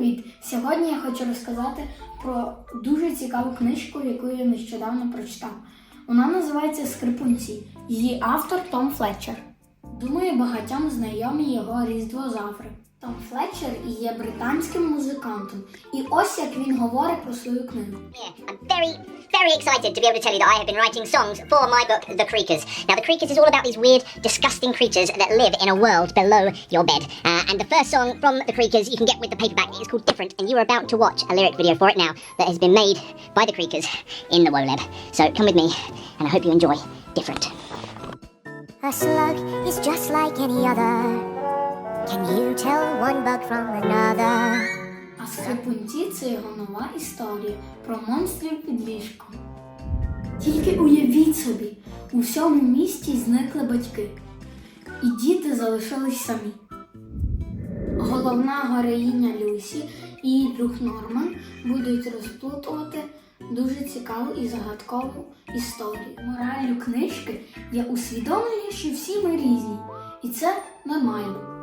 привіт! Сьогодні я хочу розказати про дуже цікаву книжку, яку я нещодавно прочитав. Вона називається Скрипунці. Її автор Том Флетчер. Думаю, багатьом знайомі його різдвозаври. Том Флетчер є британським музикантом. І ось як він говорить про свою книгу. Yeah, I'm very, very excited to be able to tell you that I have been writing songs for my book, The Creakers. Now, The Creakers is all about these weird, disgusting creatures that live in a world below your bed. Uh, and the first song from The Creakers you can get with the paperback is called Different, and you are about to watch a lyric video for it now that has been made by The Creakers in the WOLEB. So come with me, and I hope you enjoy Different. A slug is just like any other. Can you tell one bug from another? А Скрипунці це його нова історія про монстрів під ліжком. Тільки уявіть собі, у всьому місті зникли батьки, і діти залишились самі. Головна героїня Люсі і її друг Норман будуть розплутувати дуже цікаву і загадкову історію. Мораллю книжки є усвідомлення, що всі ми різні, і це нормально.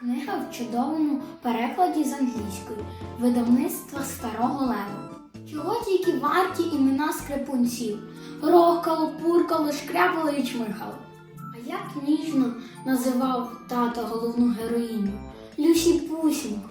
Книга в чудовому перекладі з англійської видавництва Старого Лева. Чого тільки варті імена скрипунців? Рохкало, пуркало, шкряпало і чмихало. А як ніжно називав тато головну героїню Люсі Пусіньку.